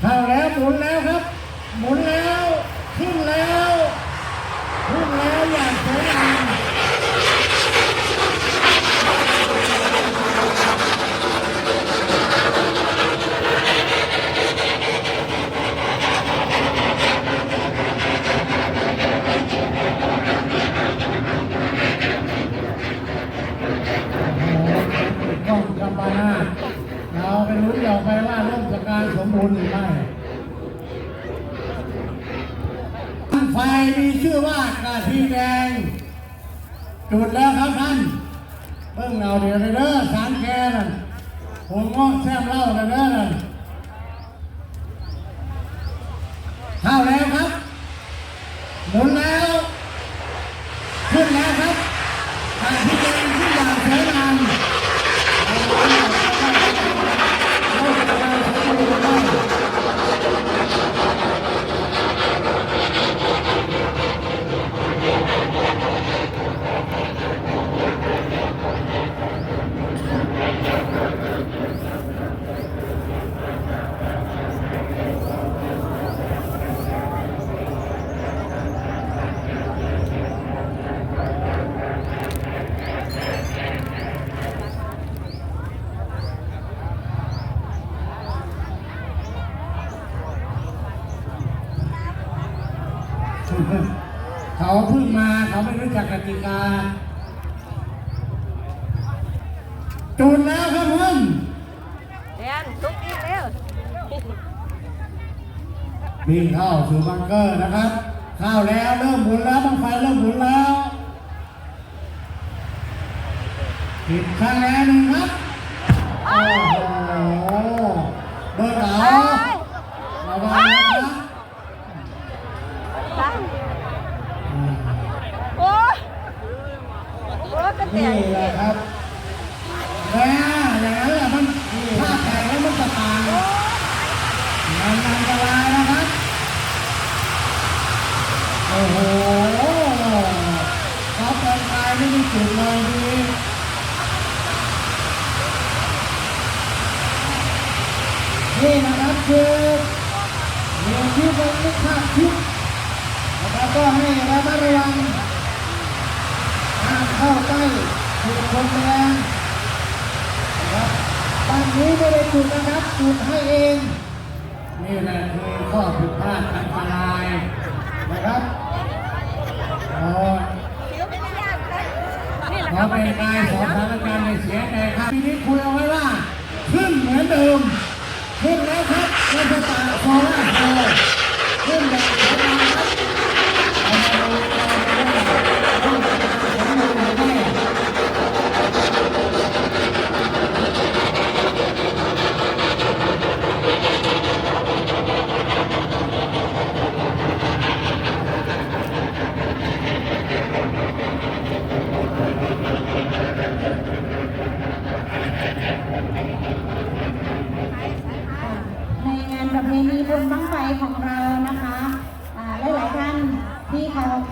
เข้าแล้วหมุนแล้วครับ หมุนแล้วขึ้นแล้วขึ้นแล้วอย่างสวยงามกล้องกำปนา เราไปรู้นต่อไปว่าเริ่มจากการสมบูรณ์หรือไม่ไฟมีชื่อว่ากะทิแดง จุดแล้วครับท่านเพิ่งเอาเดี๋ยวเด้อสารแกนั่นผมงอกแซมเล่าเด้อนั่นเข้าแล้วครับหมุนแล้ว ขึ้นแล้วครับกระทิงแดงขึ้นอย่างสวยงาม เขาเพิ่งมาเขาไม่รู้จั กกติกาจุดแล้วครับผมแดนตุ๊กอีกแล้ววิ่งเข้าสู่บังเกอร์นะครับเข้าแล้วเริ่มหมุนแล้วบังไฟเริ่มหมุนแล้วปิดข้างแล้วหนึ่งครับโอ้โหเบอร์เหลาระวังนะครับตั้งโอ้ยโอ้ยกระเตีย นี่แหละครับแล้วอย่างนั้นแหละมันถ้าแข่งแล้วมันจะต่างมันอันตรายนะครับ โอ้โหเขาแต่งกายไม่ได้จุดเลยดีนี่นะครับคือเรื่อที่ผมไม่คาดคิดแล้วก็ให้ระมัดระวัง เข้าใกล้ถูกคนแรงนะครับตอนนี้ไม่ได้จุดนะครับจุดให้เอง นี่แหละคือข้อผิดพลาดอันตรายนะครับโอ้เดี๋ยวเป็นญาติกันนี่แหลขอเป็นกายสอนสถานการณ์ในเสียใจครับทีนี้คุยเอาไว้ว่าขึ้นเหมือนเดิมขึ้นแล้วครับเราจะตาโซล่าโซลขึ้นแบบสวยงาครับเอามาดูกันว่าขึ้นแบบสมบูรณ์หรือไม่ ในงานประเพณีบุญบั้งไฟของเรานะคะอ่าหลายๆท่านที่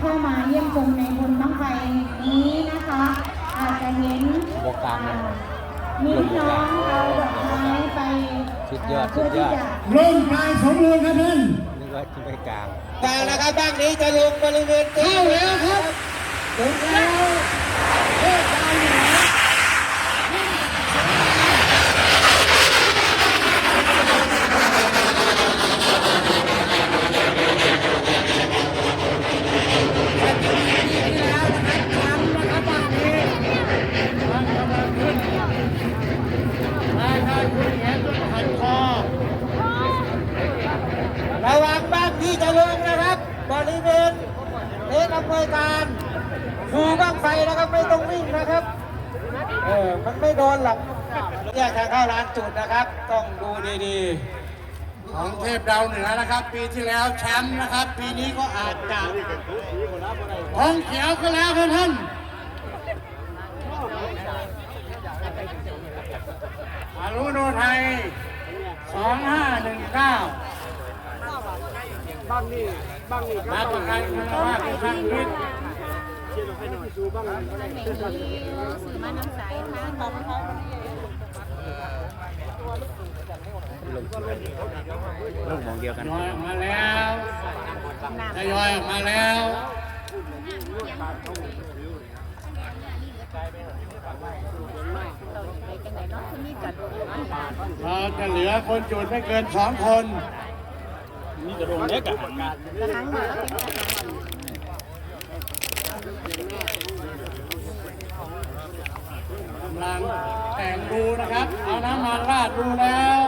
เขาเข้ามาเยี่ยมชมในบุญบั้งไฟนี้นะคะ อาจจะเห็นอ่ามีพี่น้องเอาดอกไม้ไปสุดยอดเพื่อสุดยที่อดจะเริ่มกายสมบูรณ์ครับท่านนึกว่าจะไปกลางกลางนะครับบ้างนี้จะลงบริเวณตีเข้าแล้วครับถึงแล้วเทศกาลเหนือไม่ใช่คุณเห็นต้องหันคอ ระวังบ้างที่จะลงนะครับ บริเวณเอ๊ะอำนวยการดูบ้างไฟนะครับไม่ต้องวิ่งนะครับ เออมันไม่โดนหรอกแยกทางเข้าร้าน จุดนะครับ ต้องดูดีของเทพดาวเหนือนะครับ ปีที่แล้วแชมป์นะครับ ปีนี้ก็อาจจะทองเขียวก็แล้วครับท่านอารุโนไทย 2519บ้างนี่บ้างนี่รับประกันคุณภาพทุกท่านพิษสื่อมาน้ำใสทางของเขาลง ลูกหมองเดียวกัน ยอยออกมาแล้วทยอยออกมาแล้วเราจะเหลือคนจุดไม่เกินสองคน นี่กระโดงเล็กอะกำลังแต่งดูนะครับ เอาน้ำมันราดดูแล้ว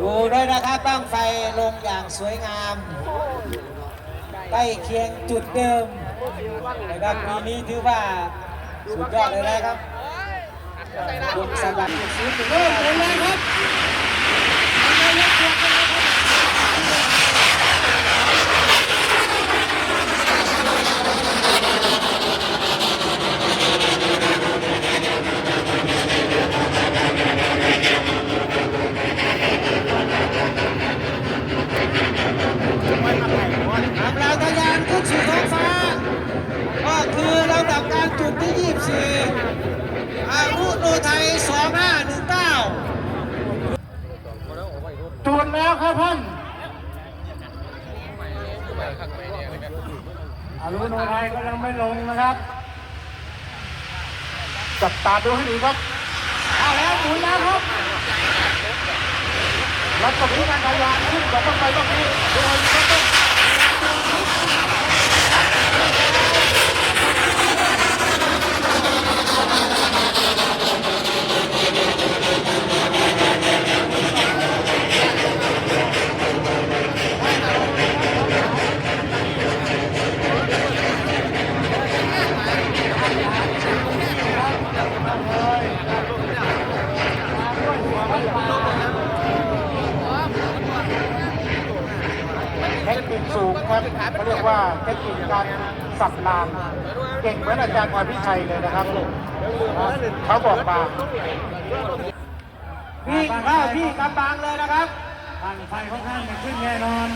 ดูด้วยนะครับบ้างไฟลงอย่างสวยงามใกล้เคียงจุดเดิมนะครับปีนี้ถือว่าสุดยอดเลยนะครับลงสบัดซื้อถึงเริ่มหมุนแล้วครับ กำลังทะยานขึ้นสู่ท้องฟ้า ก็คือลำดับการจุดที่ 24 อารุโนไทย 2519 จุดแล้วครับท่าน อารุโนไทยก็ยังไม่ลงนะครับ จับตาดูให้ดีครับเอาแล้วหมุนแล้วครับรับตรงนี้การทำงานขึ้นแบบต้องไปต้องนี้โดยก็ต้องเทคนิคสูงครับเขาเรียกว่าเทคนิคการสับรางเก่งเหมื อนอาจารย์พรพิชัยเลยนะครับเขาบอกมาวิ่งเข้าที่กำบังเลยนะครับทางไฟค่อนข้างจะขึ้นแน่นอน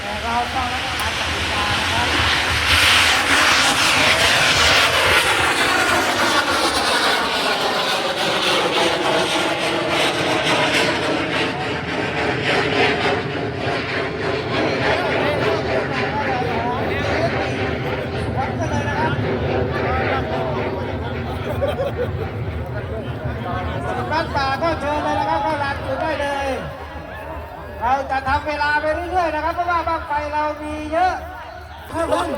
แต่เราต้องรักษาจักริกานะครับ บ้านป่าก็เชิญเลยนะครับเข้าลานจุดได้เลย เราจะทำเวลาไปเรื่อยๆนะครับเพราะว่าบ้างไฟเรามีเยอะเข้ารุ่น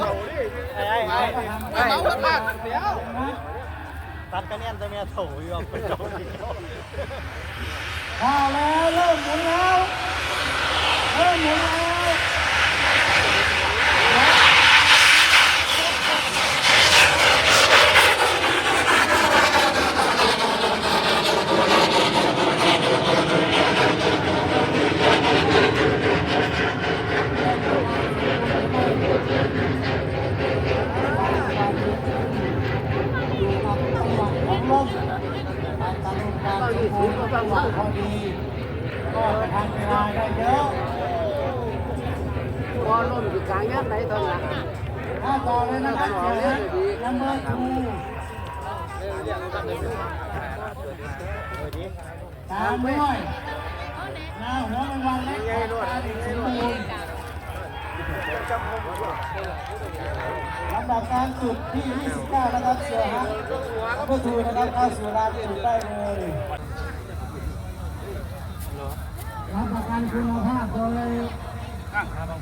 ตัดคะแนนจะมีโถยอมเป็นเจ้าหญิงเข้าแล้วเริ่มหมุนแล้วเริ่มหมุนแล้วของลมการตัดการควบคุมจังหวะพอดี ก็จะทำเวลาได้เยอะ พ อล่มอยู่กลางงานไหนตอนหลังถ้าต่อเลยนะครับเชิญนัมเบอร์ทูตามด้วยน้าหัวรางวัลและของการสมบูรลำดับการจุดที่ 29 นะครับเสือฮักนัมเบอนะครับเข้าสู่ลานจุดได้เลยรับประกันคุณภาพโดย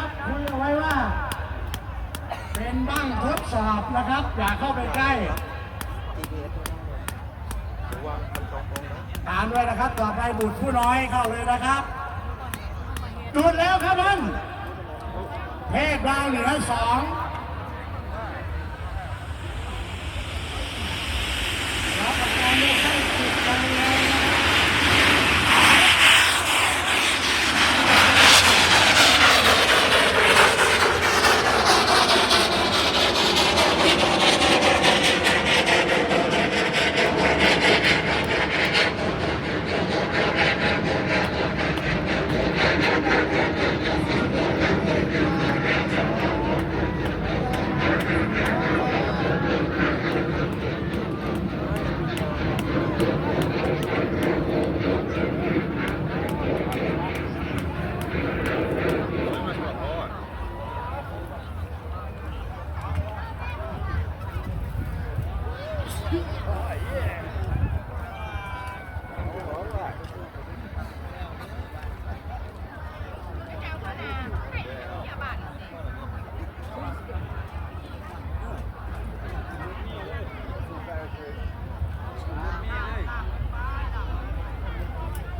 นะครับคุยเอาไว้ว่า เป็นบ้างทดสอบนะครับ อย่าเข้าไปใกล้ตามด้วยนะครับต่อไปบุตรผู้น้อยเข้าเลยนะครับจุดแล้วครับท่านเพศดาวเหนือสองรับประกันได้ใช้จุดกันเลยนะครับ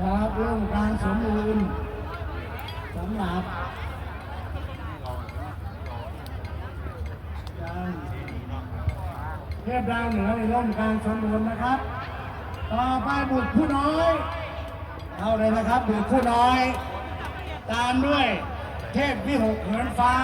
ครับเรื่องการสมบูรณ์สำหรับเทพดาวเหนือในร่มการสมบูรณ์นะครับ ต่อไปบุตรผู้น้อยเข้าเลยนะครับบุตรผู้น้อย ตามด้วยเทพวิหกเหินฟ้า